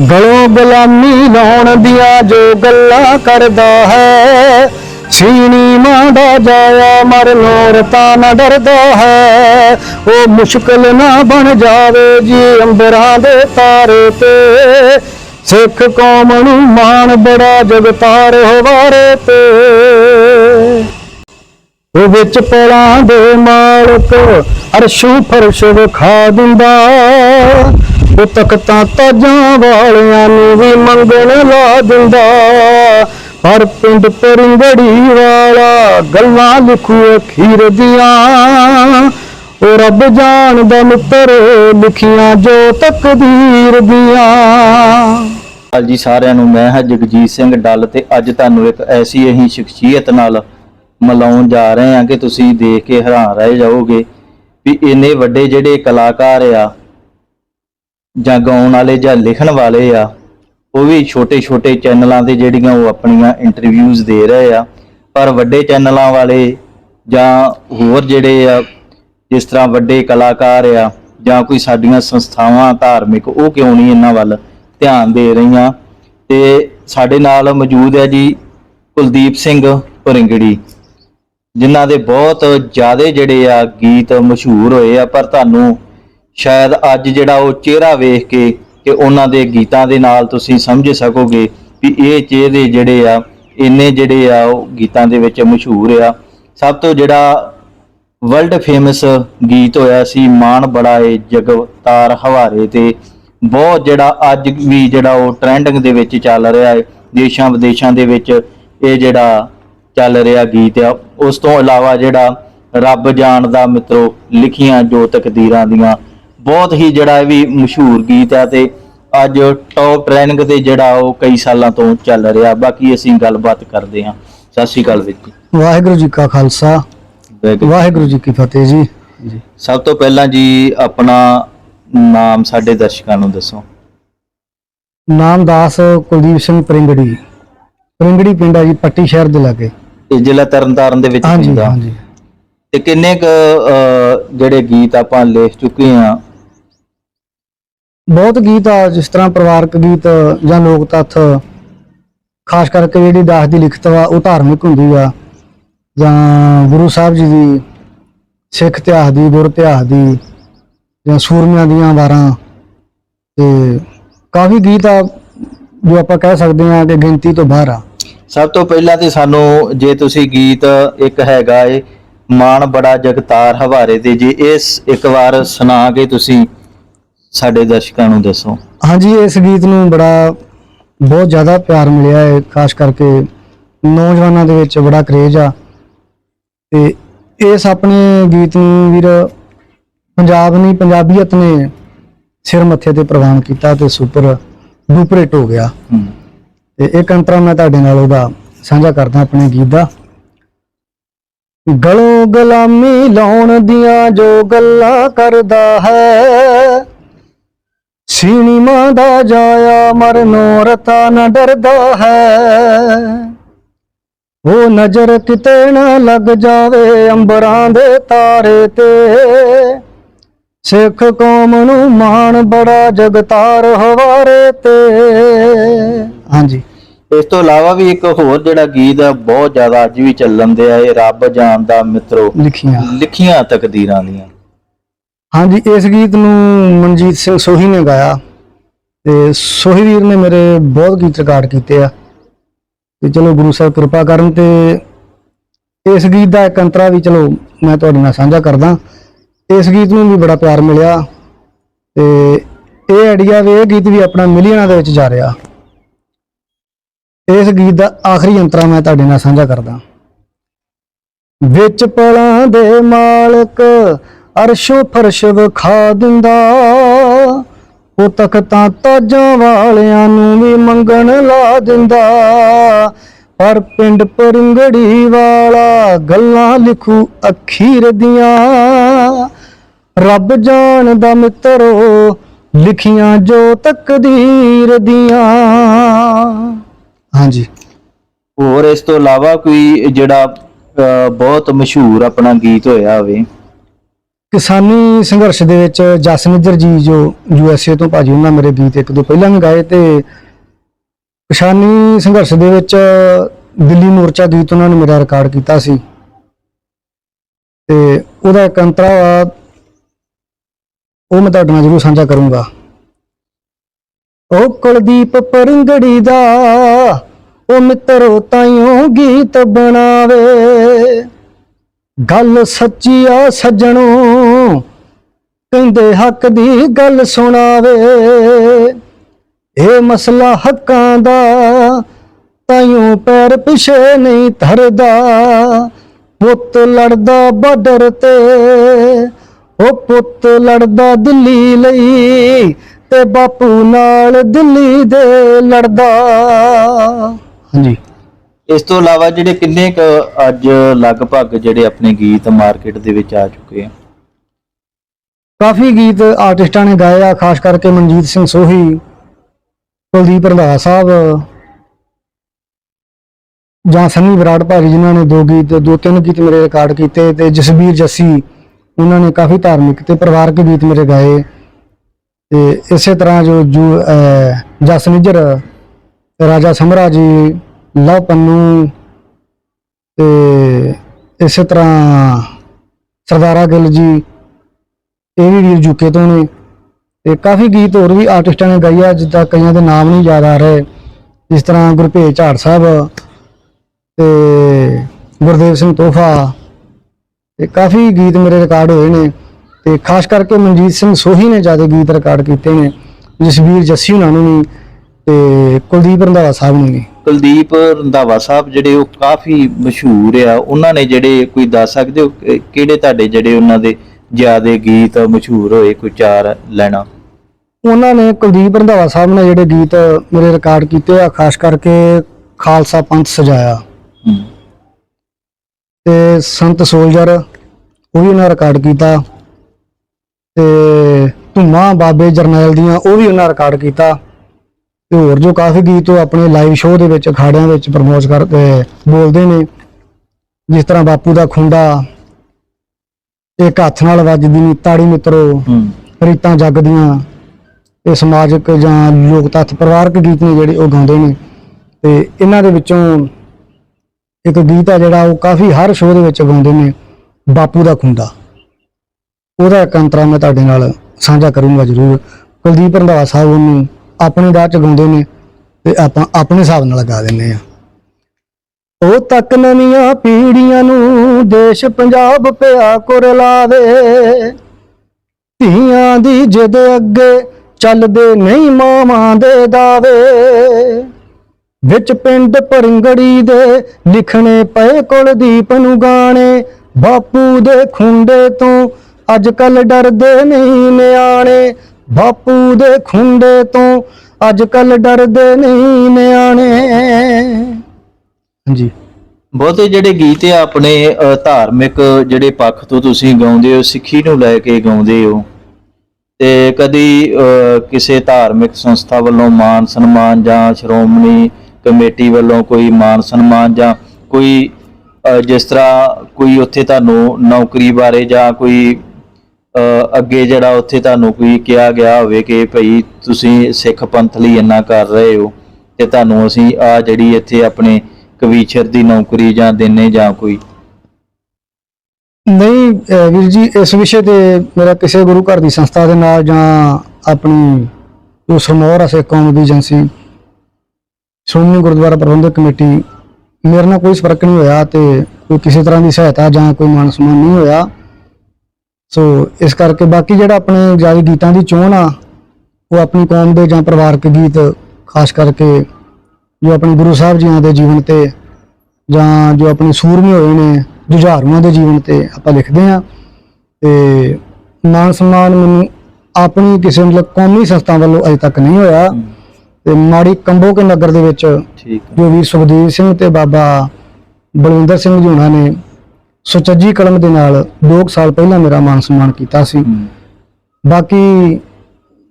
ਗਲੋਂ ਗੁਲਾਮੀ ਲਾਉਣ ਦੀਆਂ ਜੋ ਗੱਲਾਂ ਕਰਦਾ ਹੈ। ਸੀਣੀ ਮਾਂ ਦਾ ਜਾਇਆ ਮਰ ਲੋਰ ਤਾਂ ਨਾ ਡਰਦਾ ਹੈ। ਉਹ ਮੁਸ਼ਕਲ ਨਾ ਬਣ ਜਾਵੇ ਜੀ ਅੰਬਰਾਂ ਦੇ ਤਾਰੇ ਤੇ। ਸਿੱਖ ਕੌਮ ਨੂੰ ਮਾਣ ਬੜਾ ਜਗਤਾਰ ਹਵਾਰੇ ਤੇ। ਉਹ ਵਿੱਚ ਪਲਾਂ ਦੇ ਮਾਲਕ ਅਰਸ਼ੂ ਫਰਸ਼ ਵਿਖਾ ਦਿੰਦਾ। ਉਹ ਤਖਤਾਂ ਤਾਜਾਂ ਵਾਲਿਆਂ ਨੂੰ ਵੀ ਮੰਗਣ ਲਾ ਦਿੰਦਾ। ਪਰ ਪਿੰਡ ਪਰਿੰਗੜੀ ਵਾਲਾ ਗੱਲਾਂ ਲਿਖੂ ਅਖੀਰ ਦੀਆਂ। ਉਹ ਰੱਬ ਜਾਣਦਾ ਮਿੱਤਰ ਲਿਖੀਆਂ ਜੋ ਤਕਦੀਰ ਦੀਆਂ। ਹਾਲ ਜੀ ਸਾਰਿਆਂ ਨੂੰ ਮੈਂ ਹਾਂ ਜਗਜੀਤ ਸਿੰਘ ਡੱਲ ਤੇ ਅੱਜ ਤੁਹਾਨੂੰ ਇੱਕ ਐਸੀ ਅਹੀਂ ਸ਼ਖਸੀਅਤ ਨਾਲ ਮਿਲਾਉਣ ਜਾ ਰਹੇ ਹਾਂ ਕਿ ਤੁਸੀਂ ਦੇਖ ਕੇ ਹੈਰਾਨ ਰਹਿ ਜਾਓਗੇ ਵੀ ਇੰਨੇ ਵੱਡੇ ਜਿਹੜੇ ਕਲਾਕਾਰ ਆ ਜਾਂ ਗਾਉਣ ਵਾਲੇ ਜਾਂ ਲਿਖਣ ਵਾਲੇ ਆ, ਉਹ ਵੀ ਛੋਟੇ-ਛੋਟੇ ਚੈਨਲਾਂ ਤੇ ਜਿਹੜੀਆਂ ਉਹ ਆਪਣੀਆਂ ਇੰਟਰਵਿਊਜ਼ ਦੇ ਰਹੇ ਆ। ਪਰ ਵੱਡੇ ਚੈਨਲਾਂ ਵਾਲੇ ਜਾਂ ਹੋਰ ਜਿਹੜੇ ਆ, ਜਿਸ ਤਰ੍ਹਾਂ ਵੱਡੇ ਕਲਾਕਾਰ ਆ ਜਾਂ ਕੋਈ ਸਾਡੀਆਂ ਸੰਸਥਾਵਾਂ ਧਾਰਮਿਕ, ਉਹ ਕਿਉਂ ਨਹੀਂ ਇਹਨਾਂ ਵੱਲ ਧਿਆਨ ਦੇ ਰਹੀਆਂ? ਤੇ ਸਾਡੇ ਨਾਲ ਮੌਜੂਦ ਹੈ ਜੀ ਕੁਲਦੀਪ ਸਿੰਘ ਭਰਿੰਗੜੀ, ਜਿਨ੍ਹਾਂ ਦੇ ਬਹੁਤ ਜ਼ਿਆਦਾ ਜਿਹੜੇ ਆ ਗੀਤ ਮਸ਼ਹੂਰ ਹੋਏ ਆ, ਪਰ ਤੁਹਾਨੂੰ ਸ਼ਾਇਦ ਅੱਜ ਜਿਹੜਾ ਉਹ ਚਿਹਰਾ ਵੇਖ ਕੇ ਕਿ ਉਹਨਾਂ ਦੇ ਗੀਤਾਂ ਦੇ ਨਾਲ ਤੁਸੀਂ ਸਮਝ ਸਕੋਗੇ ਵੀ ਇਹ ਚਿਹਰੇ ਜਿਹੜੇ ਆ, ਇੰਨੇ ਜਿਹੜੇ ਆ ਉਹ ਗੀਤਾਂ ਦੇ ਵਿੱਚ ਮਸ਼ਹੂਰ ਆ। ਸਭ ਤੋਂ ਜਿਹੜਾ ਵਰਲਡ ਫੇਮਸ ਗੀਤ ਹੋਇਆ ਸੀ, ਮਾਣ ਬੜਾ ਏ ਜਗਤਾਰ ਹਵਾਰੇ ਤੇ। ਬਹੁਤ ਜਿਹੜਾ ਅੱਜ ਵੀ ਜਿਹੜਾ ਉਹ ਟ੍ਰੈਂਡਿੰਗ ਦੇ ਵਿੱਚ ਚੱਲ ਰਿਹਾ ਹੈ ਦੇਸ਼ਾਂ ਵਿਦੇਸ਼ਾਂ ਦੇ ਵਿੱਚ ਇਹ ਜਿਹੜਾ ਚੱਲ ਰਿਹਾ ਗੀਤ ਆ। ਉਸ ਤੋਂ ਇਲਾਵਾ ਜਿਹੜਾ ਰੱਬ ਜਾਣਦਾ ਮਿੱਤਰੋ, ਲਿਖੀਆਂ ਜੋ ਤਕਦੀਰਾਂ ਦੀਆਂ ਬਹੁਤ ਹੀ ਜਿਹੜਾ ਇਹ ਵੀ ਮਸ਼ਹੂਰ ਗੀਤ ਆ ਤੇ ਅੱਜ ਟੌਪ ਟ੍ਰੈਂਡਿੰਗ ਤੇ ਜਿਹੜਾ ਉਹ ਕਈ ਸਾਲਾਂ ਤੋਂ ਚੱਲ ਰਿਹਾ। ਬਾਕੀ ਅਸੀਂ ਗੱਲਬਾਤ ਕਰਦੇ ਹਾਂ। ਸਤਿ ਸ਼੍ਰੀ ਅਕਾਲ ਵੀਰ ਜੀ। ਵਾਹਿਗੁਰੂ ਜੀ ਕਾ ਖਾਲਸਾ। ਵਾਹਿਗੁਰੂ। ਜੀ ਕੀ ਫਤਿਹ ਜੀ। ਜੀ। ਸਭ ਤੋਂ ਪਹਿਲਾਂ ਜੀ ਆਪਣਾ ਨਾਮ ਸਾਡੇ ਦਰਸ਼ਕਾਂ ਨੂੰ ਦੱਸੋ। ਨਾਮ ਦਾਸ ਕੁਲਦੀਪ ਸਿੰਘ ਪ੍ਰਿੰਗੜੀ। ਪ੍ਰਿੰਗੜੀ ਪਿੰਡ ਹੈ ਜੀ ਪੱਟੀ ਸ਼ਹਿਰ ਦੇ ਲਾਗੇ। ਇਹ ਜ਼ਿਲ੍ਹਾ ਤਰਨਤਾਰਨ ਦੇ ਵਿੱਚ ਹਾਂਜੀ ਪੈਂਦਾ। ਹਾਂਜੀ। ਤੇ ਕਿੰਨੇ ਕ ਜਿਹੜੇ ਗੀਤ ਆਪਾਂ ਲਿਖ ਚੁੱਕੇ ਆ ਬਹੁਤ ਗੀਤ ਆ, ਜਿਸ ਤਰ੍ਹਾਂ ਪਰਿਵਾਰਕ ਗੀਤ ਜਾਂ ਲੋਕ ਤੱਥ, ਖਾਸ ਕਰਕੇ ਜਿਹੜੀ ਦਾਸ ਦੀ ਲਿਖਤ ਵਾ, ਉਹ ਧਾਰਮਿਕ ਹੁੰਦੀ ਆ। ਜਾਂ ਗੁਰੂ ਸਾਹਿਬ ਜੀ ਦੀ ਸਿੱਖ ਇਤਿਹਾਸ ਦੀ, ਗੁਰ ਇਤਿਹਾਸ ਦੀ, ਜਾਂ ਸੂਰਮਿਆਂ ਦੀਆਂ ਵਾਰਾਂ। ਤੇ ਕਾਫੀ ਗੀਤ ਆ, ਜੋ ਆਪਾਂ ਕਹਿ ਸਕਦੇ ਆ ਕਿ ਗਿਣਤੀ ਤੋਂ ਬਾਹਰ ਆ। ਸਭ ਤੋਂ ਪਹਿਲਾਂ ਤੇ ਸਾਨੂੰ, ਜੇ ਤੁਸੀਂ ਗੀਤ ਇੱਕ ਹੈਗਾ ਏ, ਮਾਣ ਬੜਾ ਜਗਤਾਰ ਹਵਾਰੇ ਤੇ, ਜੇ ਇਸ ਇੱਕ ਵਾਰ ਸੁਣਾ ਕੇ ਤੁਸੀਂ ਸਾਡੇ ਦਰਸ਼ਕਾਂ ਨੂੰ ਦੱਸੋ। ਹਾਂਜੀ ਇਸ ਗੀਤ ਨੂੰ ਬੜਾ ਬਹੁਤ ਜ਼ਿਆਦਾ ਪਿਆਰ ਮਿਲਿਆ ਹੈ ਖਾਸ ਕਰਕੇ ਨੌਜਵਾਨਾਂ ਦੇ ਵਿੱਚ ਬੜਾ ਕਰੇਜ ਆ। ਤੇ ਇਸ ਆਪਣੇ ਗੀਤ ਨੂੰ ਵੀਰ ਪੰਜਾਬ ਨਹੀਂ ਪੰਜਾਬੀਅਤ ਨੇ ਸਿਰ ਮੱਥੇ ਤੇ ਪ੍ਰਵਾਨ ਕੀਤਾ ਤੇ ਸੁਪਰ ਡੂਪਰ ਹਿੱਟ ਹੋ ਗਿਆ। ਤੇ ਇੱਕ ਅੰਤਰਾ ਮੈਂ ਤੁਹਾਡੇ ਨਾਲ ਉਹਦਾ ਸਾਂਝਾ ਕਰਦਾ ਆਪਣੇ ਗੀਤ ਦਾ। ਗਲੋਂ ਗੁਲਾਮੀ ਲਾਉਣ ਦੀਆਂ ਜੋ ਗੱਲਾਂ ਕਰਦਾ ਹੈ ਸੀਣੀ ਮਾਂ ਦਾ ਜਾਇਆ ਮਰਨੋਂ ਰਤਾ ਨਾ ਡਰਦਾ ਹੈ। ਉਹ ਨਜ਼ਰ ਕਿਤੇ ਨਾ ਲੱਗ ਜਾਵੇ ਅੰਬਰਾਂ ਦੇ ਤਾਰੇ ਤੇ। ਸਿੱਖ ਕੌਮ ਨੂੰ ਮਾਣ ਬੜਾ ਜਗਤਾਰ ਹਵਾਰੇ ਤੇ। ਹਾਂਜੀ। ਇਸ ਤੋਂ ਇਲਾਵਾ ਵੀ ਇੱਕ ਹੋਰ ਜਿਹੜਾ ਗੀਤ ਆ ਬਹੁਤ ਜ਼ਿਆਦਾ ਅੱਜ ਵੀ ਚੱਲਣ ਦੇ ਆ ਇਹ ਰੱਬ ਜਾਣਦਾ ਮਿੱਤਰੋ। ਲਿਖੀਆਂ। ਲਿਖੀਆਂ ਤਕਦੀਰਾਂ ਦੀਆਂ। ਹਾਂਜੀ, ਇਸ ਗੀਤ ਨੂੰ ਮਨਜੀਤ ਸਿੰਘ ਸੋਹੀ ਨੇ ਗਾਇਆ ਤੇ ਸੋਹੀ ਵੀਰ ਨੇ ਮੇਰੇ ਬਹੁਤ ਗੀਤ ਰਿਕਾਰਡ ਕੀਤੇ ਆ। ਤੇ ਚਲੋ ਗੁਰੂ ਸਾਹਿਬ ਕਿਰਪਾ ਕਰਨ ਤੇ ਇਸ ਗੀਤ ਦਾ ਇੱਕ ਅੰਤਰਾ ਵੀ ਚਲੋ ਮੈਂ ਤੁਹਾਡੇ ਨਾਲ ਸਾਂਝਾ ਕਰਦਾ। ਇਸ ਗੀਤ ਨੂੰ ਵੀ ਬੜਾ ਪਿਆਰ ਮਿਲਿਆ ਤੇ ਇਹ ਆਈਡੀਆ ਵੀ, ਇਹ ਗੀਤ ਵੀ ਆਪਣਾ ਮਿਲੀਅਨਾਂ ਦੇ ਵਿੱਚ ਜਾ ਰਿਹਾ। ਇਸ ਗੀਤ ਦਾ ਆਖਰੀ ਅੰਤਰਾ ਮੈਂ ਤੁਹਾਡੇ ਨਾਲ ਸਾਂਝਾ ਕਰਦਾ। ਵਿੱਚ ਪਲਾਂ ਦੇ ਮਾਲਕ ਅਰਸ਼ੋਂ ਫਰਸ਼ ਵਿਖਾ ਦਿੰਦਾ। ਉਹ ਤਖਤਾਂ ਤਾਜਾਂ ਵਾਲਿਆਂ ਨੂੰ ਵੀ ਮੰਗਣ ਲਾ ਦਿੰਦਾ। ਪਰ ਪਿੰਡ ਪਰਿੰਗੜੀ ਵਾਲਾ ਗੱਲਾਂ ਲਿਖੂ ਅਖੀਰ ਦੀਆਂ। ਰੱਬ ਜਾਣਦਾ ਮਿੱਤਰੋ ਲਿਖੀਆਂ ਜੋ ਤਕਦੀਰ ਦੀਆਂ। ਹਾਂਜੀ। ਹੋਰ ਇਸ ਤੋਂ ਇਲਾਵਾ ਕੋਈ ਜਿਹੜਾ ਬਹੁਤ ਮਸ਼ਹੂਰ ਆਪਣਾ ਗੀਤ ਹੋਇਆ ਹੋਵੇ ਕਿਸਾਨੀ ਸੰਘਰਸ਼ ਦੇ ਵਿੱਚ ਜਸਨਿੱਜਰ ਜੀ ਜੋ ਯੂ ਐਸ ਏ ਤੋਂ ਭਾਜੀ ਉਹਨਾਂ ਮੇਰੇ ਗੀਤ ਇੱਕ ਦੋ ਪਹਿਲਾਂ ਵੀ ਗਾਏ ਤੇ ਕਿਸਾਨੀ ਸੰਘਰਸ਼ ਦੇ ਵਿੱਚ ਦਿੱਲੀ ਮੋਰਚਾ ਗੀਤ ਉਹਨਾਂ ਨੇ ਮੇਰਾ ਰਿਕਾਰਡ ਕੀਤਾ ਸੀ। ਤੇ ਉਹਦਾ ਇੱਕ ਅੰਤਰਾ ਵਾ, ਉਹ ਮੈਂ ਤੁਹਾਡੇ ਨਾਲ ਜ਼ਰੂਰ ਸਾਂਝਾ ਕਰੂੰਗਾ। ਉਹ ਕੁਲਦੀਪ ਪਰੰਗੜੀ ਦਾ ਉਹ ਮਿੱਤਰੋ ਤਾਈਓ ਗੀਤ ਬਣਾਵੇ। ਗੱਲ ਸੱਚੀ ਆ ਸੱਜਣੋ, ਕਹਿੰਦੇ ਹੱਕ ਦੀ ਗੱਲ ਸੁਣਾਵੇ। ਇਹ ਮਸਲਾ ਹੱਕਾਂ ਦਾ, ਤਾਈਓ ਪੈਰ ਪਿਛੇ ਨਹੀਂ ਧਰਦਾ। ਪੁੱਤ ਲੜਦਾ ਬਾਰਡਰ ਤੇ, ਉਹ ਪੁੱਤ ਲੜਦਾ ਦਿੱਲੀ ਲਈ ਤੇ ਬਾਪੂ ਨਾਲ ਦਿੱਲੀ ਦੇ ਲੜਦਾ। ਹਾਂਜੀ। ਇਸ ਤੋਂ ਇਲਾਵਾ ਜਿਹੜੇ ਕਿੰਨੇ ਕੁ ਅੱਜ ਲਗਭਗ ਜਿਹੜੇ ਆਪਣੇ ਗੀਤ ਮਾਰਕੀਟ ਦੇ ਵਿੱਚ ਆ ਚੁੱਕੇ ਆ? ਕਾਫੀ ਗੀਤ ਆਰਟਿਸਟਾਂ ਨੇ ਗਾਏ ਆ, ਖਾਸ ਕਰਕੇ ਮਨਜੀਤ ਸਿੰਘ ਸੋਹੀ, ਕੁਲਦੀਪ ਰੰਧਾਵਾ ਸਾਹਿਬ ਜਾਂ ਸੰਨੀ ਵਿਰਾਟ ਭਾਜੀ ਜਿਨ੍ਹਾਂ ਨੇ ਦੋ ਗੀਤ, ਦੋ ਤਿੰਨ ਗੀਤ ਮੇਰੇ ਰਿਕਾਰਡ ਕੀਤੇ ਤੇ ਜਸਬੀਰ ਜੱਸੀ, ਉਹਨਾਂ ਨੇ ਕਾਫੀ ਧਾਰਮਿਕ ਤੇ ਪਰਿਵਾਰਕ ਗੀਤ ਮੇਰੇ ਗਾਏ। ਤੇ ਇਸੇ ਤਰ੍ਹਾਂ ਜੋ ਜਸ ਨਿੱਜਰ, ਰਾਜਾ ਸਮਰਾ ਜੀ ਲਵ ਪੰਨੂ ਤੇ ਇਸੇ ਤਰ੍ਹਾਂ ਸਰਦਾਰਾ ਗਿੱਲ ਜੀ, ਇਹ ਵੀ ਵੀਰ ਜੁਕੇ ਤੋਂ ਨੇ ਤੇ ਕਾਫੀ ਗੀਤ ਹੋਰ ਵੀ ਆਰਟਿਸਟਾਂ ਨੇ ਗਾਏ ਜਿੱਦਾਂ ਕਈਆਂ ਦੇ ਨਾਮ ਨਹੀਂ ਯਾਦ ਆ ਰਹੇ, ਜਿਸ ਤਰ੍ਹਾਂ ਗੁਰਭੇਜ ਝਾੜ ਸਾਹਿਬ ਤੇ ਗੁਰਦੇਵ ਸਿੰਘ ਤੋਹਫਾ ਤੇ ਕਾਫੀ ਗੀਤ ਮੇਰੇ ਰਿਕਾਰਡ ਹੋਏ ਨੇ ਤੇ ਖਾਸ ਕਰਕੇ ਮਨਜੀਤ ਸਿੰਘ ਸੋਹੀ ਨੇ ਜ਼ਿਆਦਾ ਗੀਤ ਰਿਕਾਰਡ ਕੀਤੇ ਨੇ ਜਸਵੀਰ ਜੱਸੀ ਉਹਨਾਂ ਨੂੰ ਵੀ ਤੇ ਕੁਲਦੀਪ ਰੰਧਾਵਾ ਸਾਹਿਬ ਨੂੰ ਵੀ। ਕੁਲਦੀਪ ਰੰਧਾਵਾ ਸਾਹਿਬ ਜਿਹੜੇ ਉਹ ਕਾਫੀ ਮਸ਼ਹੂਰ ਆ ਉਹਨਾਂ ਨੇ ਜਿਹੜੇ ਕੋਈ ਦੱਸ ਸਕਦੇ ਹੋ ਕਿ- ਕਿਹੜੇ ਤੁਹਾਡੇ ਜਿਹੜੇ ਉਹਨਾਂ ਦੇ ਜਿਆਦੇ ਗੀਤ ਮਸ਼ਹੂਰ ਹੋਏ ਕੋਈ ਚਾਰ ਲੈਣਾ? ਉਹਨਾਂ ਨੇ ਕੁਲਦੀਪ ਰੰਧਾਵਾ ਸਾਹਿਬ ਨੇ ਜਿਹੜੇ ਗੀਤ ਮੇਰੇ ਰਿਕਾਰਡ ਕੀਤੇ ਆ ਖਾਸ ਕਰਕੇ ਖਾਲਸਾ ਪੰਥ ਸਜਾਇਆ। ਹੂੰ। ਤੇ ਸੰਤ ਸੋਲਜਰ ਉਹ ਵੀ ਉਹਨਾਂ ਰਿਕਾਰਡ ਕੀਤਾ। ਤੇ ਧੁੰਮਾ ਬਾਬੇ ਜਰਨੈਲ ਦੀਆਂ ਉਹ ਵੀ ਉਹਨਾਂ ਰਿਕਾਰਡ ਕੀਤਾ। ਤੇ ਹੋਰ ਜੋ ਕਾਫੀ ਗੀਤ ਉਹ ਆਪਣੇ ਲਾਈਵ ਸ਼ੋਅ ਦੇ ਵਿੱਚ ਅਖਾੜਿਆਂ ਵਿੱਚ ਪ੍ਰਮੋਟ ਕਰਦੇ ਬੋਲਦੇ ਨੇ। ਜਿਸ ਤਰ੍ਹਾਂ ਬਾਪੂ ਦਾ ਖੁੰਡਾ ਇੱਕ ਹੱਥ ਨਾਲ ਵੱਜਦੀ ਨੀ ਤਾੜੀ ਮਿੱਤਰੋ ਰੀਤਾਂ ਜਗਦੀਆਂ। ਇਹ ਸਮਾਜਿਕ ਜਾਂ ਲੋਕ ਤੱਥ ਪਰਿਵਾਰਕ ਗੀਤ ਨੇ ਜਿਹੜੇ ਉਹ ਗਾਉਂਦੇ ਨੇ। ਤੇ ਇਹਨਾਂ ਦੇ ਵਿੱਚੋਂ ਇੱਕ ਗੀਤ ਆ ਜਿਹੜਾ ਉਹ ਕਾਫੀ ਹਰ ਸ਼ੋਅ ਦੇ ਵਿੱਚ ਗਾਉਂਦੇ ਨੇ ਬਾਪੂ ਦਾ ਖੁੰਡਾ। ਉਹਦਾ ਇੱਕ ਅੰਤਰਾ ਮੈਂ ਤੁਹਾਡੇ ਨਾਲ ਸਾਂਝਾ ਕਰੂੰਗਾ ਜ਼ਰੂਰ। ਕੁਲਦੀਪ ਰੰਧਾਵਾ ਸਾਹਿਬ ਉਹਨੂੰ ਆਪਣੀ ਦਾਅ ਚ ਨੇ ਤੇ ਆਪਾਂ ਆਪਣੇ ਹਿਸਾਬ ਨਾਲ ਗਾ ਦਿੰਦੇ ਆ ਉਹ ਤੱਕ ਨਵੀਆਂ ਪੀੜੀਆਂ ਨੂੰ ਦੇਸ਼ ਪੰਜਾਬ ਪਿਆ ਕੁਰ ਧੀਆਂ ਦੀ ਜਿੱਦ ਅੱਗੇ ਚੱਲਦੇ ਨਹੀਂ ਮਾਵਾਂ ਦੇ ਦਾਵੇ। ਵਿੱਚ ਪਿੰਡ ਪਰਿੰਗੜੀ ਦੇ ਲਿਖਣੇ ਪਏ ਕੁਲਦੀਪ ਨੂੰ ਗਾਣੇ, ਬਾਪੂ ਦੇ ਖੁੰਡੇ ਤੋਂ ਅੱਜ ਕੱਲ ਡਰਦੇ ਨਹੀਂ ਨਿਆਣੇ। ਬਾਪੂ ਦੇ ਖੁੰਡੇ ਤੋਂ ਅੱਜ ਕੱਲ ਡਰਦੇ ਨਹੀਂ ਨਿਆਣੇ। ਹਾਂਜੀ। ਬਹੁਤੇ ਜਿਹੜੇ ਗੀਤ ਆ ਆਪਣੇ ਅ, ਧਾਰਮਿਕ ਜਿਹੜੇ ਪੱਖ ਤੋਂ ਤੁਸੀਂ ਗਾਉਂਦੇ ਹੋ ਸਿੱਖੀ ਨੂੰ ਲੈ ਕੇ ਗਾਉਂਦੇ ਹੋ ਤੇ ਕਦੀ ਅ, ਕਿਸੇ ਧਾਰਮਿਕ ਸੰਸਥਾ ਵੱਲੋਂ ਮਾਨ ਸਨਮਾਨ ਜਾਂ ਸ਼੍ਰੋਮਣੀ ਕਮੇਟੀ ਵੱਲੋਂ ਕੋਈ ਮਾਨ ਸਨਮਾਨ ਜਾਂ ਕੋਈ ਅ, ਜਿਸ ਤਰ੍ਹਾਂ ਕੋਈ ਉੱਥੇ ਤੁਹਾਨੂੰ ਨੌਕਰੀ ਬਾਰੇ ਜਾਂ ਕੋਈ ਅੱਗੇ ਜਿਹੜਾ ਉੱਥੇ ਤੁਹਾਨੂੰ ਕੋਈ ਕਿਹਾ ਗਿਆ ਹੋਵੇ ਕਿ ਭਈ ਤੁਸੀਂ ਸਿੱਖ ਪੰਥ ਲਈ ਇੰਨਾ ਕਰ ਰਹੇ ਹੋ, ਤੇ ਤੁਹਾਨੂੰ ਅਸੀਂ ਆ ਜਿਹੜੀ ਇੱਥੇ ਆਪਣੇ ਕਵੀਸ਼ਰ ਦੀ ਨੌਕਰੀ ਜਾਂ ਦਿੰਨੇ ਜਾਂ ਕੋਈ। ਨਹੀਂ ਵੀਰ ਜੀ, ਇਸ ਵਿਸ਼ੇ ਤੇ ਮੇਰਾ ਕਿਸੇ ਗੁਰੂ ਘਰ ਦੀ ਸੰਸਥਾ ਦੇ ਨਾਲ ਜਾਂ ਆਪਣੀ ਜੋ ਸਮੋਰ ਆ ਸਿੱਖ ਕੌਮ ਦੀ ਏਜੰਸੀ, ਸ਼੍ਰੋਮਣੀ ਗੁਰਦੁਆਰਾ ਪ੍ਰਬੰਧਕ ਕਮੇਟੀ, ਮੇਰੇ ਨਾਲ ਕੋਈ ਸੰਪਰਕ ਨਹੀਂ ਹੋਇਆ ਤੇ ਕੋਈ ਕਿਸੇ ਤਰ੍ਹਾਂ ਦੀ ਸਹਾਇਤਾ ਜਾਂ ਕੋਈ ਮਾਨ ਸਨਮਾਨ ਨਹੀਂ ਹੋਇਆ। ਸੋ ਇਸ ਕਰਕੇ ਬਾਕੀ ਜਿਹੜਾ ਆਪਣੇ ਜਾਰੀ ਗੀਤਾਂ ਦੀ ਚੋਣ ਆ ਉਹ ਆਪਣੀ ਕੌਮ ਦੇ ਜਾਂ ਪਰਿਵਾਰਕ ਗੀਤ ਖਾਸ ਕਰਕੇ ਜੋ ਆਪਣੇ ਗੁਰੂ ਸਾਹਿਬ ਜੀਆਂ ਦੇ ਜੀਵਨ ਤੇ ਜਾਂ ਜੋ ਆਪਣੇ ਸੂਰਮੇ ਹੋਏ ਨੇ ਜੁਝਾਰੂਆਂ ਦੇ ਜੀਵਨ ਤੇ ਆਪਾਂ ਲਿਖਦੇ ਆ ਤੇ ਮਾਨ ਸਨਮਾਨ ਮੈਨੂੰ ਆਪਣੀ ਕਿਸੇ ਮਤਲਬ ਕੌਮੀ ਸੰਸਥਾ ਵੱਲੋਂ ਅਜੇ ਤੱਕ ਨਹੀਂ ਹੋਇਆ। ਤੇ ਮਾੜੀ ਕੰਬੋ ਕੇ ਨਗਰ ਦੇ ਵਿੱਚ ਠੀਕ ਜੋ ਵੀਰ ਸੁਖਦੇਵ ਸਿੰਘ ਤੇ ਬਾਬਾ ਬਲਵਿੰਦਰ ਸਿੰਘ ਜੀ ਉਹਨਾਂ ਨੇ ਸੁਚੱਜੀ ਕਲਮ ਦੇ ਨਾਲ 2 ਸਾਲ ਪਹਿਲਾਂ ਮੇਰਾ ਮਾਨ ਸਨਮਾਨ ਕੀਤਾ ਸੀ। ਬਾਕੀ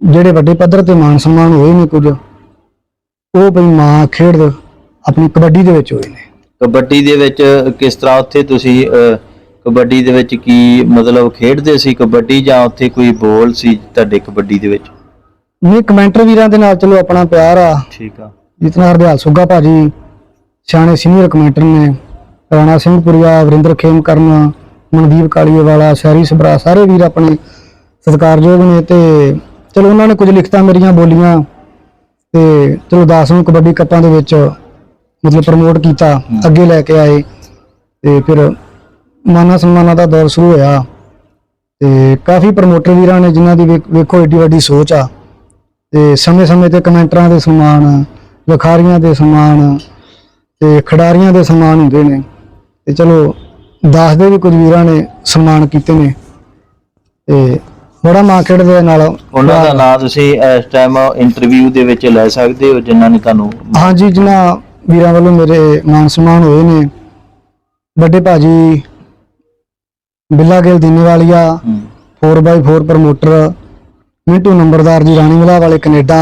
ਜਿਹੜੇ ਵੱਡੇ ਪੱਧਰ ਤੇ ਮਾਨ ਸਨਮਾਨ ਹੋਏ ਨੇ ਕੁਝ ਉਹ ਭਈ ਮਾਂ ਖੇਡ ਆਪਣੀ ਕਬੱਡੀ ਦੇ ਵਿੱਚ ਹੋਏ ਨੇ। ਕਬੱਡੀ ਦੇ ਵਿੱਚ ਕਿਸ ਤਰ੍ਹਾਂ ਉੱਥੇ ਤੁਸੀਂ ਕਬੱਡੀ ਦੇ ਵਿੱਚ ਕੀ ਮਤਲਬ ਖੇਡਦੇ ਸੀ ਕਬੱਡੀ ਜਾਂ ਉੱਥੇ ਕੋਈ ਬੋਲ ਸੀ ਤੁਹਾਡੇ ਕਬੱਡੀ ਦੇ ਵਿੱਚ? ਨਹੀਂ ਕਮੈਂਟਰ ਵੀਰਾਂ ਦੇ ਨਾਲ ਚਲੋ ਆਪਣਾ ਪਿਆਰ ਆ। ਠੀਕ ਆ। ਜਿਤਨਾ ਹਰਦਿਆਲ ਸੁੱਗਾ ਭਾਜੀ ਸਿਆਣੇ ਸੀਨੀਅਰ ਕਮੈਂਟਰ ਨੇ। ਰਾਣਾ ਸਿੰਘਪੁਰੀਆ ਵਰਿੰਦਰ ਖੇਮ ਕਰਨ ਮਨਦੀਪ ਕਾਲੀਏ ਵਾਲਾ ਸ਼ਹਿਰੀ ਸਭਰਾ ਸਾਰੇ ਵੀਰ ਆਪਣੇ ਸਤਿਕਾਰਯੋਗ ਨੇ ਤੇ ਚਲੋ ਉਹਨਾਂ ਨੇ ਕੁਝ ਲਿਖਤਾਂ ਮੇਰੀਆਂ ਬੋਲੀਆਂ ਤੇ ਚਲੋ ਦਾਸ ਨੂੰ ਕਬੱਡੀ ਕੱਪਾਂ ਦੇ ਵਿੱਚ ਮਤਲਬ ਪ੍ਰਮੋਟ ਕੀਤਾ ਅੱਗੇ ਲੈ ਕੇ ਆਏ ਤੇ ਫਿਰ ਮਾਨਾ ਸਨਮਾਨਾਂ ਦਾ ਦੌਰ ਸ਼ੁਰੂ ਹੋਇਆ ਤੇ ਕਾਫੀ ਪ੍ਰਮੋਟਰ ਵੀਰਾਂ ਨੇ ਜਿਨ੍ਹਾਂ ਦੀ ਵੇਖ- ਵੇਖੋ ਏਡੀ ਵੱਡੀ ਸੋਚ ਆ ਤੇ ਸਮੇਂ-ਸਮੇਂ ਤੇ ਕਮੈਂਟਰਾਂ ਦੇ ਸਨਮਾਨ ਵਿਖਾਰੀਆਂ ਦੇ ਸਨਮਾਨ ਤੇ ਖਿਡਾਰੀਆਂ ਦੇ ਸਨਮਾਨ ਹੁੰਦੇ ਨੇ। ਤੇ ਚਲੋ ਦਾਸ ਦੇ ਵੀ ਕੁਝ ਵੀਰਾਂ ਨੇ ਸਨਮਾਨ ਕੀਤੇ ਨੇ। ਤੇ ਬੜਾ ਮਾਂ ਖੇਡ ਦੇ ਨਾਲ ਉਹਨਾਂ ਦਾ ਨਾਮ ਤੁਸੀਂ ਇਸ ਟਾਈਮ ਇੰਟਰਵਿਊ ਦੇ ਵਿੱਚ ਲੈ ਸਕਦੇ ਹੋ ਜਿਨ੍ਹਾਂ ਨੇ ਤੁਹਾਨੂੰ ਹਾਂਜੀ ਜਿਨ੍ਹਾਂ ਵੀਰਾਂ ਵੱਲੋਂ ਮੇਰੇ ਮਾਨ ਸਨਮਾਨ ਹੋਏ ਨੇ। ਵੱਡੇ ਭਾਜੀ ਬਿੱਲਾ ਗਿੱਲ ਦੀਨੇਵਾਲੀਆ ਹਮ, 4x4 ਪ੍ਰਮੋਟਰ ਮਿੰਟੂ ਨੰਬਰਦਾਰ ਜੀ ਰਾਣੀ ਮਲਾ ਵਾਲੇ ਕੈਨੇਡਾ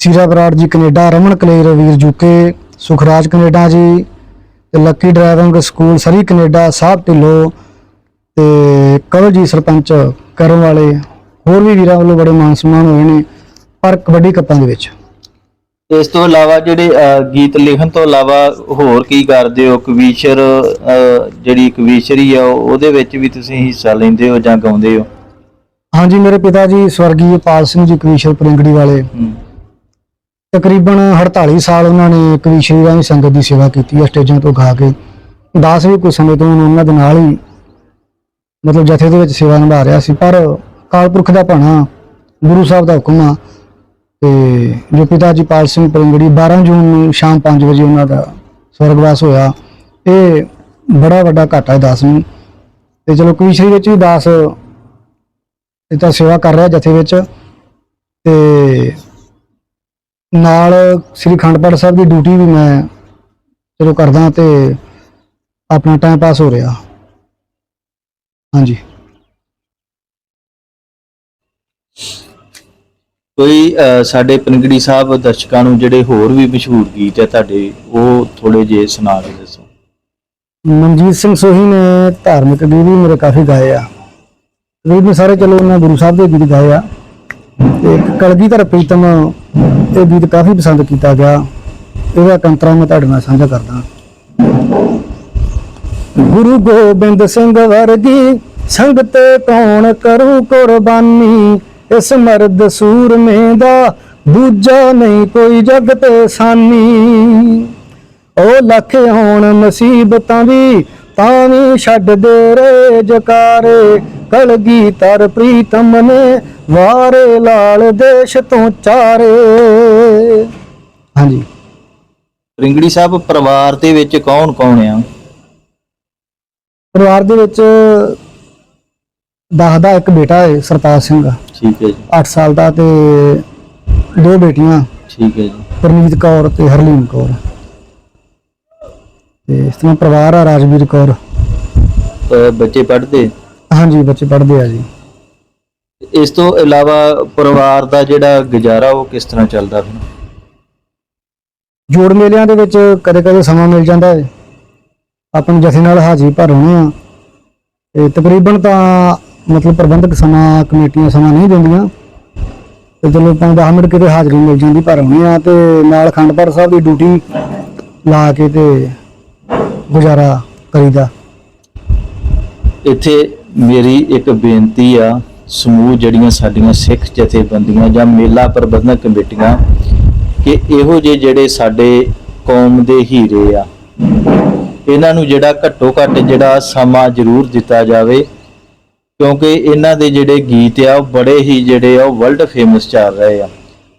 ਸੀਰਾ ਬਰਾੜ ਜੀ ਕੈਨੇਡਾ ਰਮਨ ਕਲੇਰ ਵੀਰ ਜੂਕੇ ਸੁਖਰਾਜ ਕੈਨੇਡਾ ਜੀ ਤੇ lucky driving school Surrey Canada Sahib Dhillon ਤੇ ਕਵਲ ਜੀ ਸਰਪੰਚ ਕਰਨ ਵਾਲੇ ਹੋਰ ਵੀ ਵੀਰਾਂ ਵੱਲੋਂ ਬੜੇ ਮਾਨ ਸਨਮਾਨ ਹੋਏ ਨੇ ਪਰ ਕਬੱਡੀ ਕੱਪਾਂ ਦੇ ਵਿੱਚ। ਇਸ ਤੋਂ ਇਲਾਵਾ ਜਿਹੜੇ ਅਹ, ਗੀਤ ਲਿਖਣ ਤੋਂ ਇਲਾਵਾ ਹੋਰ ਕੀ ਕਰਦੇ ਹੋ? ਕਵੀਸ਼ਰ ਅਹ, ਜਿਹੜੀ ਕਵੀਸ਼ਰੀ ਆ ਉਹ- ਉਹਦੇ ਵਿੱਚ ਵੀ ਤੁਸੀਂ ਹਿੱਸਾ ਲੈਂਦੇ ਹੋ ਜਾਂ ਗਾਉਂਦੇ ਹੋ? ਹਾਂਜੀ ਮੇਰੇ ਪਿਤਾ ਜੀ ਸਵਰਗੀ ਪਾਲ ਸਿੰਘ ਜੀ ਕਵੀਸ਼ਰ ਪ੍ਰਿੰਗੜੀ ਵਾਲੇ। ਤਕਰੀਬਨ 48 ਸਾਲ ਉਹਨਾਂ ਨੇ ਕਵੀਸ਼ਰੀ ਰਾਹੀਂ ਸੰਗਤ ਦੀ ਸੇਵਾ ਕੀਤੀ ਹੈ ਸਟੇਜਾਂ ਤੋਂ ਗਾ ਕੇ। ਦਾਸ ਵੀ ਕੁਝ ਸਮੇਂ ਤੋਂ ਉਹਨਾਂ ਦੇ ਨਾਲ ਹੀ, ਮਤਲਬ ਜਥੇ ਦੇ ਵਿੱਚ ਸੇਵਾ ਨਿਭਾ ਰਿਹਾ ਸੀ, ਪਰ ਕਾਲਪੁਰਖ ਦਾ ਭਾਣਾ ਗੁਰੂ ਸਾਹਿਬ ਦਾ ਹੁਕਮ ਆ ਤੇ ਜੋ ਪਿਤਾ ਜੀ ਪਾਲ ਸਿੰਘ ਪਰਿੰਗੜੀ 12 ਜੂਨ ਨੂੰ ਸ਼ਾਮ 5 ਵਜੇ ਉਹਨਾਂ ਦਾ ਸਵਰਗਵਾਸ ਹੋਇਆ, ਇਹ ਬੜਾ ਵੱਡਾ ਘਾਟਾ ਹੈ ਦਾਸ ਨੂੰ। ਤੇ ਚਲੋ ਕਵੀਸ਼ਰੀ ਵਿੱਚ ਵੀ ਦਾਸ ਇਹ ਤਾਂ ਸੇਵਾ ਕਰ ਰਿਹਾ ਜਥੇ ਵਿੱਚ। ਤੇ ਨਾਲ ਸ੍ਰੀ ਅਖੰਡ ਪਾਠ ਸਾਹਿਬ ਦੀ ਡਿਊਟੀ ਵੀ ਮੈਂ ਚਲੋ ਕਰਦਾ ਤੇ ਆਪਣਾ ਟਾਈਮ ਪਾਸ ਹੋ ਰਿਹਾ। ਹਾਂਜੀ। ਕੋਈ ਅਹ, ਸਾਡੇ ਪਿੰਗੜੀ ਸਾਹਿਬ ਦਰਸ਼ਕਾਂ ਨੂੰ ਜਿਹੜੇ ਹੋਰ ਵੀ ਮਸ਼ਹੂਰ ਗੀਤ ਹੈ ਤੁਹਾਡੇ ਉਹ ਥੋੜੇ ਜਿਹੇ ਸੁਣਾ ਕੇ ਦੱਸੋ। ਮਨਜੀਤ ਸਿੰਘ ਸੋਹੀ ਨੇ ਧਾਰਮਿਕ ਗੀਤ ਵੀ ਮੇਰੇ ਕਾਫੀ ਗਾਏ ਆ। ਤਕਰੀਬਨ ਸਾਰੇ ਚਲੋ ਉਹਨਾਂ ਗੁਰੂ ਸਾਹਿਬ ਦੇ ਗੀਤ ਗਾਏ ਆ। ਤੇ ਇੱਕ ਕਲਗੀਧਰ ਪ੍ਰੀਤਮ ਇਹ ਗੀਤ ਕਾਫੀ ਪਸੰਦ ਕੀਤਾ ਗਿਆ। ਇਹਦਾ ਕੰਤਰਾ ਮੈਂ ਤੁਹਾਡੇ ਨਾਲ ਸਾਂਝਾ ਕਰਦਾ। ਗੁਰੂ ਗੋਬਿੰਦ ਸਿੰਘ ਵਰਗੀ ਸੰਗਤ ਕੌਣ ਕਰੂ ਕੁਰਬਾਨੀ? ਇਸ ਮਰਦ ਸੂਰਮੇ ਦਾ ਦੂਜਾ ਨਹੀਂ ਕੋਈ ਜਗ ਤੇ ਸਾਨੀ। ਉਹ ਲੱਖ ਹੋਣ ਮੁਸੀਬਤਾਂ ਵੀ ਤਾਂ ਵੀ ਛੱਡ ਦੇ ਰੇ ਜਕਾਰੇ ਕਲਗੀ ਤਰ ਪ੍ਰੀਤਮ ਨੇ ਵਾਰੇ ਲਾਲ ਦੇਸ਼ ਤੋਂ ਚਾਰੇ। ਹਾਂਜੀ। ਪਿੰਗੜੀ ਸਾਹਿਬ ਪਰਿਵਾਰ ਦੇ ਵਿੱਚ ਕੌਣ ਕੌਣ ਆ? ਪਰਿਵਾਰ ਦੇ ਵਿੱਚ ਦਸ ਦਾ ਇੱਕ ਬੇਟਾ ਹੈ ਸਰਤਾਜ ਸਿੰਘ। ਠੀਕ ਹੈ ਜੀ। 8 ਸਾਲ ਦਾ ਤੇ ਦੋ ਬੇਟੀਆਂ। ਠੀਕ ਹੈ ਜੀ। ਪਰਨੀਤ ਕੌਰ ਤੇ ਹਰਲੀਨ ਕੌਰ। ਤੇ ਇਸ ਤਰ੍ਹਾਂ ਪਰਿਵਾਰ ਆ ਰਾਜਵੀਰ ਕੌਰ। ਅਹ, ਬੱਚੇ ਪੜ੍ਹਦੇ? ਹਾਂਜੀ ਬੱਚੇ ਪੜ੍ਹਦੇ ਆ ਜੀ। ਇਸ ਤੋਂ ਇਲਾਵਾ ਪਰਿਵਾਰ ਦਾ ਜਿਹੜਾ ਗੁਜ਼ਾਰਾ ਉਹ ਕਿਸ ਤਰ੍ਹਾਂ ਚੱਲਦਾ ਫਿਰ? ਜੋੜ ਮੇਲਿਆਂ ਦੇ ਵਿੱਚ ਕਦੇ ਕਦੇ ਸਮਾਂ ਮਿਲ ਜਾਂਦਾ ਹੈ। ਆਪਣੇ ਜਥੇ ਨਾਲ ਹਾਜ਼ਰੀ ਭਰ ਹੋਣੇ ਆ ਤੇ ਤਕਰੀਬਨ ਤਾਂ ਮਤਲਬ ਪ੍ਰਬੰਧਕ ਸਮਾਂ ਕਮੇਟੀਆਂ ਸਮਾਂ ਨਹੀਂ ਦਿੰਦੀਆਂ। ਤੇ ਚਲੋ 5-10 ਮਿੰਟ ਕਿਤੇ ਹਾਜ਼ਰੀ ਮਿਲ ਜਾਂਦੀ ਭਰ ਹੋਣੇ ਆ ਤੇ ਨਾਲ ਅਖੰਡ ਪਾਠ ਸਾਹਿਬ ਦੀ ਡਿਊਟੀ ਲਾ ਕੇ ਤੇ ਗੁਜ਼ਾਰਾ ਕਰੀਦਾ। ਇੱਥੇ ਮੇਰੀ ਇੱਕ ਬੇਨਤੀ ਆ ਸਮੂਹ ਜਿਹੜੀਆਂ ਸਾਡੀਆਂ ਸਿੱਖ ਜਥੇਬੰਦੀਆਂ ਜਾਂ ਮੇਲਾ ਪ੍ਰਬੰਧਕ ਕਮੇਟੀਆਂ ਕਿ ਇਹੋ ਜਿਹੇ ਜਿਹੜੇ ਸਾਡੇ ਕੌਮ ਦੇ ਹੀਰੇ ਆ, ਇਹਨਾਂ ਨੂੰ ਜਿਹੜਾ ਘੱਟੋ ਘੱਟ ਜਿਹੜਾ ਸਮਾਂ ਜ਼ਰੂਰ ਦਿੱਤਾ ਜਾਵੇ, ਕਿਉਂਕਿ ਇਹਨਾਂ ਦੇ ਜਿਹੜੇ ਗੀਤ ਆ, ਉਹ ਬੜੇ ਹੀ ਜਿਹੜੇ ਆ, ਉਹ ਵਰਲਡ ਫੇਮਸ ਚੱਲ ਰਹੇ ਆ।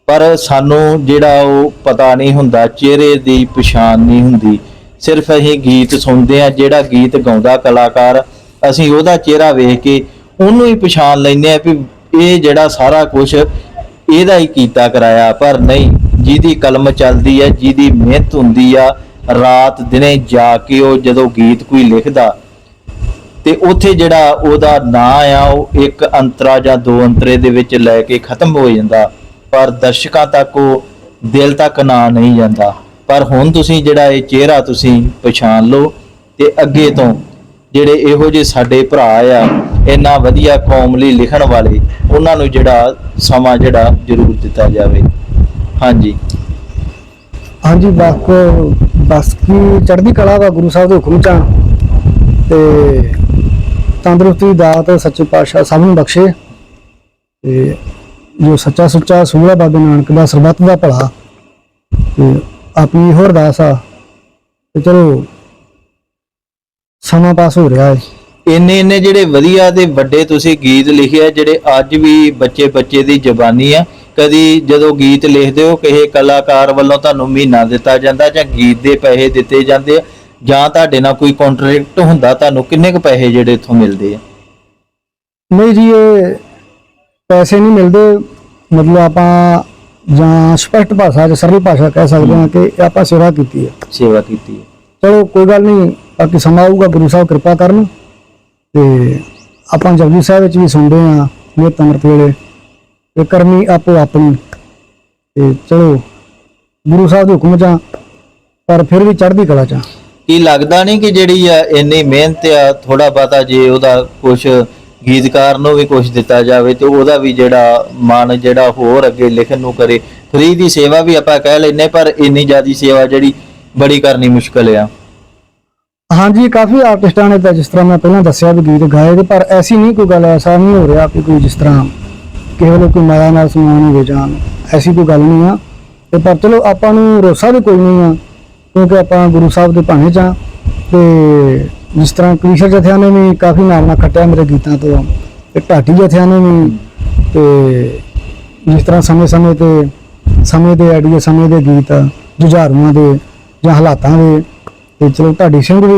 ਪਰ ਸਾਨੂੰ ਜਿਹੜਾ ਉਹ ਪਤਾ ਨਹੀਂ ਹੁੰਦਾ, ਚਿਹਰੇ ਦੀ ਪਛਾਣ ਨਹੀਂ ਹੁੰਦੀ, ਸਿਰਫ ਅਸੀਂ ਗੀਤ ਸੁਣਦੇ ਆ, ਜਿਹੜਾ ਗੀਤ ਗਾਉਂਦਾ ਕਲਾਕਾਰ, ਅਸੀਂ ਉਹਦਾ ਚਿਹਰਾ ਵੇਖ ਕੇ ਉਹਨੂੰ ਹੀ ਪਛਾਣ ਲੈਂਦੇ ਆ ਵੀ ਇਹ ਜਿਹੜਾ ਸਾਰਾ ਕੁਝ ਇਹਦਾ ਹੀ ਕੀਤਾ ਕਰਾਇਆ, ਪਰ ਨਹੀਂ, ਜਿਹਦੀ ਕਲਮ ਚੱਲਦੀ ਹੈ ਜਿਹਦੀ ਮਿਹਨਤ ਹੁੰਦੀ ਆ, ਰਾਤ ਦਿਨੇ ਜਾ ਕੇ ਉਹ ਜਦੋਂ ਗੀਤ ਕੋਈ ਲਿਖਦਾ, ਤੇ ਉੱਥੇ ਜਿਹੜਾ ਉਹਦਾ ਨਾਂ ਆ, ਉਹ ਇੱਕ ਅੰਤਰਾ ਜਾਂ ਦੋ ਅੰਤਰੇ ਦੇ ਵਿੱਚ ਲੈ ਕੇ ਖਤਮ ਹੋ ਜਾਂਦਾ, ਪਰ ਦਰਸ਼ਕਾਂ ਤੱਕ ਉਹ ਦਿਲ ਤੱਕ ਨਾ ਨਹੀਂ ਜਾਂਦਾ। ਪਰ ਹੁਣ ਤੁਸੀਂ ਜਿਹੜਾ ਇਹ ਚਿਹਰਾ ਤੁਸੀਂ ਪਛਾਣ ਲਓ, ਤੇ ਅੱਗੇ ਤੋਂ ਜਿਹੜੇ ਇਹੋ ਜਿਹੇ ਸਾਡੇ ਭਰਾ ਆ ਇੰਨਾ ਵਧੀਆ ਕੌਮ ਲਈ ਲਿਖਣ ਵਾਲੇ, ਉਹਨਾਂ ਨੂੰ ਜਿਹੜਾ ਸਮਾਂ ਜਿਹੜਾ ਜ਼ਰੂਰ ਦਿੱਤਾ ਜਾਵੇ। ਹਾਂਜੀ। ਹਾਂਜੀ, ਬਸ ਬਸ ਕੀ ਚੜ੍ਹਦੀ ਕਲਾ ਦਾ ਗੁਰੂ ਸਾਹਿਬ ਦੇ ਹੁਕਮ ਚ ਤੇ ਤੰਦਰੁਸਤੀ ਦੀ ਦਾਤ ਸੱਚੇ ਪਾਤਸ਼ਾਹ ਸਭ ਨੂੰ ਬਖਸ਼ੇ। ਤੇ ਜੋ ਸੱਚਾ ਸੁੱਚਾ ਸੂਲਾ ਬਾਬੇ ਨਾਨਕ ਦਾ ਸਰਬੱਤ ਦਾ ਭਲਾ, ਤੇ ਆਪਣੀ ਹੋਰ ਦਾਸ ਆ। ਤੇ ਚਲੋ, ਸਮਾਂ ਪਾਸ ਹੋ ਰਿਹਾ ਹੈ। ਇੰਨੇ ਇੰਨੇ ਜਿਹੜੇ ਵਧੀਆ ਤੇ ਵੱਡੇ ਤੁਸੀਂ ਗੀਤ ਲਿਖੇ ਆ ਜਿਹੜੇ ਅੱਜ ਵੀ ਬੱਚੇ ਬੱਚੇ ਦੀ ਜ਼ਬਾਨੀ ਆ ਕਦੀ ਜਦੋਂ ਗੀਤ ਲਿਖਦੇ ਹੋ ਕਿਸੇ ਕਲਾਕਾਰ ਵੱਲੋਂ ਤੁਹਾਨੂੰ ਮਹੀਨਾ ਦਿੱਤਾ ਜਾਂਦਾ ਜਾਂ ਗੀਤ ਦੇ ਪੈਸੇ ਦਿੱਤੇ ਜਾਂਦੇ ਆ ਜਾਂ ਤੁਹਾਡੇ ਨਾਲ ਕੋਈ ਕੰਟਰੈਕਟ ਹੁੰਦਾ ਤੁਹਾਨੂੰ ਕਿੰਨੇ ਕੁ ਪੈਸੇ ਜਿਹੜੇ ਇੱਥੋਂ ਮਿਲਦੇ ਆ? ਨਹੀਂ ਜੀ ਇਹ ਪੈਸੇ ਨਹੀਂ ਮਿਲਦੇ। ਮਤਲਬ ਆਪਾਂ ਜਾਂ ਸਪਸ਼ਟ ਭਾਸ਼ਾ ਚ ਸਰਲ ਭਾਸ਼ਾ ਕਹਿ ਸਕਦੇ ਹਾਂ ਕਿ ਆਪਾਂ ਸੇਵਾ ਕੀਤੀ ਹੈ। ਸੇਵਾ ਕੀਤੀ ਹੈ। ਚਲੋ ਕੋਈ ਗੱਲ ਨਹੀਂ ਬਾਕੀ ਸਮਾਂ ਆਊਗਾ ਗੁਰੂ ਸਾਹਿਬ ਕਿਰਪਾ ਕਰਨ। ਤੇ ਆਪਾਂ ਜਪਜੀ ਸਾਹਿਬ ਵਿੱਚ ਵੀ ਸੁਣਦੇ ਆ ਇਹ ਤਮਰਤ ਵੇਲੇ ਤੇ ਕਰਨੀ ਆਪੋ ਆਪਣੀ ਤੇ ਚਲੋ ਗੁਰੂ ਸਾਹਿਬ ਦੇ ਹੁਕਮ ਚ ਪਰ ਫਿਰ ਵੀ ਚੜ੍ਹਦੀ ਕਲਾ ਚ ਕੀ ਲੱਗਦਾ ਨਹੀਂ ਕਿ ਜਿਹੜੀ ਆ ਇੰਨੀ ਮਿਹਨਤ ਆ ਥੋੜਾ ਬਾਤਾ ਜੇ ਉਹਦਾ ਕੁਝ ਗੀਤਕਾਰ ਨੂੰ ਵੀ ਕੁਝ ਦਿੱਤਾ ਜਾਵੇ ਤੇ ਉਹਦਾ ਵੀ ਜਿਹੜਾ ਮਨ ਜਿਹੜਾ ਹੋਰ ਅੱਗੇ ਲਿਖਣ ਨੂੰ ਕਰੇ, ਫਰੀ ਦੀ ਸੇਵਾ ਵੀ ਆਪਾਂ ਕਹਿ ਲੈਨੇ ਪਰ ਇੰਨੀ ਜ਼ਿਆਦੀ ਸੇਵਾ ਜਿਹੜੀ ਬੜੀ ਕਰਨੀ ਮੁਸ਼ਕਲ ਆ। ਹਾਂਜੀ, ਕਾਫੀ ਆਰਟਿਸਟਾਂ ਨੇ ਤਾਂ ਜਿਸ ਤਰ੍ਹਾਂ ਮੈਂ ਪਹਿਲਾਂ ਦੱਸਿਆ ਵੀ ਗੀਤ ਗਾਏ ਤੇ ਪਰ ਐਸੀ ਨਹੀਂ ਕੋਈ ਗੱਲ, ਐਸਾ ਨਹੀਂ ਹੋ ਰਿਹਾ ਕਿ ਕੋਈ ਜਿਸ ਤਰ੍ਹਾਂ ਕਿਸੇ ਨੂੰ ਕੋਈ ਮਾਇਆ ਨਾਲ ਸਮਾਨ ਹੋਵੇ ਜਾਣ ਐਸੀ ਕੋਈ ਗੱਲ ਨਹੀਂ ਆ। ਤੇ ਪਰ ਚਲੋ ਆਪਾਂ ਨੂੰ ਰੋਸਾ ਵੀ ਕੋਈ ਨਹੀਂ ਆ, ਕਿਉਂਕਿ ਆਪਾਂ ਗੁਰੂ ਸਾਹਿਬ ਦੇ ਭਾਣੇ ਚ ਆ। ਤੇ ਜਿਸ ਤਰ੍ਹਾਂ ਕ੍ਰਿਸ਼ਨ ਜਥਿਆਂ ਨੇ ਵੀ ਕਾਫੀ ਨਾਮ ਨਾਲ ਖੱਟਿਆ ਮੇਰੇ ਗੀਤਾਂ ਤੋਂ। ਤੇ ਢਾਟੀ ਜਥਿਆਂ ਨੇ ਵੀ, ਤੇ ਜਿਸ ਤਰ੍ਹਾਂ ਸਮੇਂ-ਸਮੇਂ ਤੇ, ਸਮੇਂ ਦੇ ਆਈਡੀਆ ਸਮੇਂ ਦੇ ਗੀਤ, ਜੁਝਾਰੂਆਂ ਦੇ ਜਾਂ ਹਾਲਾਤਾਂ ਦੇ ਤੇ ਚਲੋ ਢਾਡੀ ਸਿੰਘ ਵੀ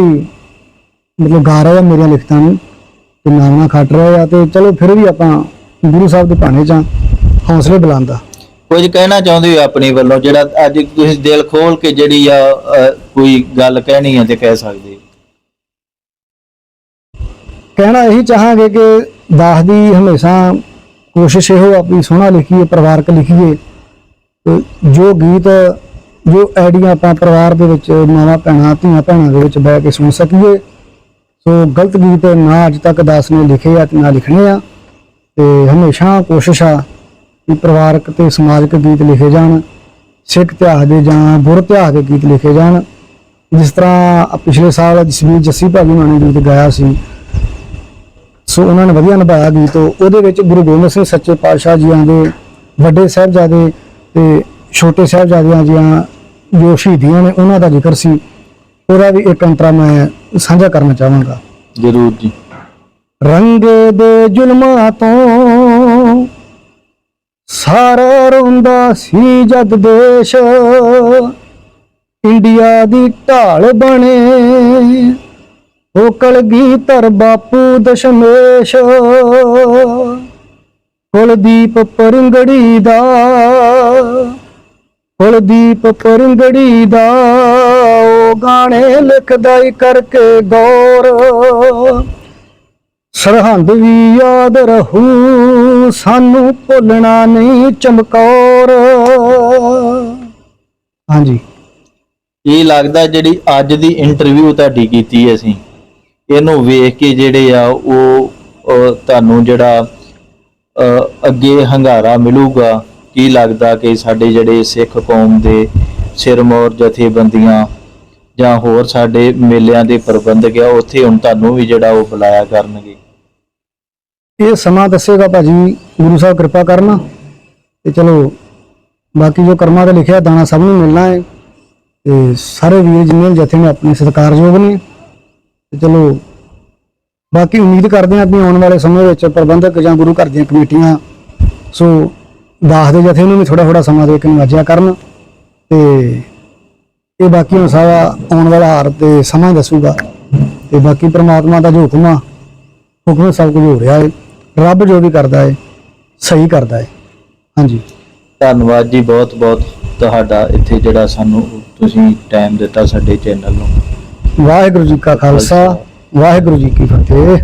ਮਤਲਬ ਗਾ ਰਹੇ ਮੇਰੀਆਂ ਲਿਖਤਾਂ ਨੂੰ ਤੇ ਨਾਮ ਨਾਲ ਖੱਟ ਰਹੇ ਤੇ ਚਲੋ ਫਿਰ ਵੀ ਆਪਾਂ ਗੁਰੂ ਸਾਹਿਬ ਦੇ ਭਾਣੇ ਚ ਆ, ਹੌਸਲੇ ਬੁਲੰਦਾ ਕੁਝ ਕਹਿਣਾ ਚਾਹੁੰਦੇ ਹੋ ਆਪਣੀ ਵੱਲੋਂ ਜਿਹੜਾ ਅੱਜ ਤੁਸੀਂ ਦਿਲ ਖੋਲ ਕੇ ਜਿਹੜੀ ਆ ਕੋਈ ਗੱਲ ਕਹਿਣੀ ਆ ਤੇ ਕਹਿ ਸਕਦੇ ਹੋ? ਕਹਿਣਾ ਇਹੀ ਚਾਹਾਂਗੇ ਕਿ ਦਾਸ ਦੀ ਹਮੇਸ਼ਾ ਕੋਸ਼ਿਸ਼ ਇਹੋ ਆਪਣੀ ਸੋਹਣਾ ਲਿਖੀਏ ਪਰਿਵਾਰਕ ਲਿਖੀਏ ਜੋ ਗੀਤ ਜੋ ਆਈਡੀਆਂ ਆਪਾਂ ਪਰਿਵਾਰ ਦੇ ਵਿੱਚ ਮਾਵਾਂ ਭੈਣਾਂ, ਧੀਆਂ ਭੈਣਾਂ ਦੇ ਵਿੱਚ ਬਹਿ ਕੇ ਸੁਣ ਸਕੀਏ। ਸੋ ਗਲਤ ਗੀਤ ਨਾ ਅੱਜ ਤੱਕ ਦਾਸ ਨੇ ਲਿਖੇ ਆ ਤੇ ਨਾ ਲਿਖਣੇ ਆ। ਤੇ ਹਮੇਸ਼ਾ ਕੋਸ਼ਿਸ਼ ਆ ਕਿ ਪਰਿਵਾਰਕ ਤੇ ਸਮਾਜਿਕ ਗੀਤ ਲਿਖੇ ਜਾਣ, ਸਿੱਖ ਇਤਿਹਾਸ ਦੇ ਜਾਂ ਗੁਰ ਇਤਿਹਾਸ ਦੇ ਗੀਤ ਲਿਖੇ ਜਾਣ। ਜਿਸ ਤਰ੍ਹਾਂ ਪਿਛਲੇ ਸਾਲ ਜਸਵੀਰ ਜੱਸੀ ਭਾਜੀ ਹੋਣਾ ਨੇ ਗੀਤ ਗਾਇਆ ਸੀ। ਸੋ ਉਹਨਾਂ ਨੇ ਵਧੀਆ ਨਿਭਾਇਆ ਗੀਤ। ਉਹਦੇ ਵਿੱਚ ਗੁਰੂ ਗੋਬਿੰਦ ਸਿੰਘ ਸੱਚੇ ਪਾਤਸ਼ਾਹ ਜੀਆਂ ਦੇ ਵੱਡੇ ਸਾਹਿਬਜ਼ਾਦੇ ਤੇ ਛੋਟੇ ਸਾਹਿਬਜ਼ਾਦਿਆਂ ਜੀਆਂ ਜੋ ਸ਼ਹੀਦੀਆਂ ਨੇ ਉਹਨਾਂ ਦਾ ਜ਼ਿਕਰ ਸੀ। ਉਹਦਾ ਵੀ ਇੱਕ ਅੰਤਰਾ ਮੈਂ ਸਾਂਝਾ ਕਰਨਾ ਚਾਹਾਂਗਾ। ਜ਼ਰੂਰ ਜੀ। ਰੰਗੇ ਦੇ ਜ਼ੁਲਮਾਂ ਤੋਂ ਸਾਰਾ ਰੋਂਦਾ ਸੀ ਜਗ ਦੇਸ਼। ਇੰਡੀਆ ਦੀ ਢਾਲ ਬਣੇ ਉਹ ਕਲਗੀਧਰ ਬਾਪੂ ਦਸ਼ਮੇਸ਼। ਕੁਲਦੀਪ ਪਰੰਗੜੀ ਦਾ ਕੁਲਦੀਪ ਪਰੰਗੜੀ ਦਾ ਉਹ ਗਾਣੇ ਲਿਖਦਾ ਈ ਕਰਕੇ ਗੌਰ। ਸਰਹੰਦ ਵੀ ਯਾਦ ਰਹੂ, ਸਾਨੂੰ ਭੁੱਲਣਾ ਨਹੀਂ ਚਮਕੌਰ। ਹਾਂਜੀ। ਇਹ ਲੱਗਦਾ ਜਿਹੜੀ ਅੱਜ ਦੀ ਇੰਟਰਵਿਊ ਤੁਹਾਡੀ ਕੀਤੀ ਅਸੀਂ, ਇਹਨੂੰ ਵੇਖ ਕੇ ਜਿਹੜੇ ਆ ਉਹ ਤੁਹਾਨੂੰ ਜਿਹੜਾ ਅੱਗੇ ਹੰਗਾਰਾ ਮਿਲੂਗਾ ਕੀ ਲੱਗਦਾ ਕਿ ਸਾਡੇ ਜਿਹੜੇ ਸਿੱਖ ਕੌਮ ਦੇ ਸਿਰਮੌਰ ਜਥੇਬੰਦੀਆਂ ਜਾਂ ਹੋਰ ਸਾਡੇ ਮੇਲਿਆਂ ਦੇ ਪ੍ਰਬੰਧਕ ਆ, ਉੱਥੇ ਹੁਣ ਤੁਹਾਨੂੰ ਵੀ ਜਿਹੜਾ ਉਹ ਬੁਲਾਇਆ ਕਰਨਗੇ? ਇਹ ਸਮਾਂ ਦੱਸੇਗਾ ਭਾਜੀ, ਗੁਰੂ ਸਾਹਿਬ ਕਿਰਪਾ ਕਰਨਾ। ਤੇ ਚਲੋ, ਬਾਕੀ ਜੋ ਕਰਮਾਂ ਦਾ ਲਿਖਿਆ, ਦਾਣਾ ਸਭ ਨੂੰ ਮਿਲਣਾ ਹੈ। ਤੇ ਸਾਰੇ ਵੀਰ ਜਿੰਨੇ ਜਥੇ ਨੇ, ਆਪਣੇ ਸਤਿਕਾਰਯੋਗ ਨੇ। ਤੇ ਚਲੋ, ਬਾਕੀ ਉਮੀਦ ਕਰਦੇ ਹਾਂ ਵੀ ਆਉਣ ਵਾਲੇ ਸਮੇਂ ਵਿੱਚ ਪ੍ਰਬੰਧਕ ਜਾਂ ਗੁਰੂ ਘਰ ਦੀਆਂ ਕਮੇਟੀਆਂ, ਸੋ ਦਾਸ ਦੇ ਜਥੇ ਨੂੰ ਵੀ ਥੋੜਾ ਥੋੜਾ ਸਮਾਂ ਦੇ ਕੇ ਨਵਾਜਿਆ ਕਰਨ ਤੇ ਇਹ ਬਾਕੀ ਹੁਣ ਸਾਰਾ ਆਉਣ ਵਾਲਾ ਹਾਰ ਤੇ ਸਮਾਂ ਦੱਸੂਗਾ ਤੇ ਬਾਕੀ ਪ੍ਰਮਾਤਮਾ ਦਾ ਜੋ ਹੁਕਮ ਆ ਹੁਕਮ ਸਭ ਕੁਝ ਹੋ ਰਿਹਾ ਹੈ ਰੱਬ ਜੋ ਵੀ ਕਰਦਾ ਹੈ ਸਹੀ ਕਰਦਾ ਹੈ ਹਾਂਜੀ। ਧੰਨਵਾਦ ਜੀ ਬਹੁਤ ਬਹੁਤ ਤੁਹਾਡਾ ਇੱਥੇ ਜਿਹੜਾ ਸਾਨੂੰ ਤੁਸੀਂ ਟਾਈਮ ਦਿੱਤਾ ਸਾਡੇ ਚੈਨਲ ਨੂੰ। ਵਾਹਿਗੁਰੂ ਜੀ ਕਾ ਖਾਲਸਾ। ਵਾਹਿਗੁਰੂ ਜੀ ਕੀ ਫਤਿਹ।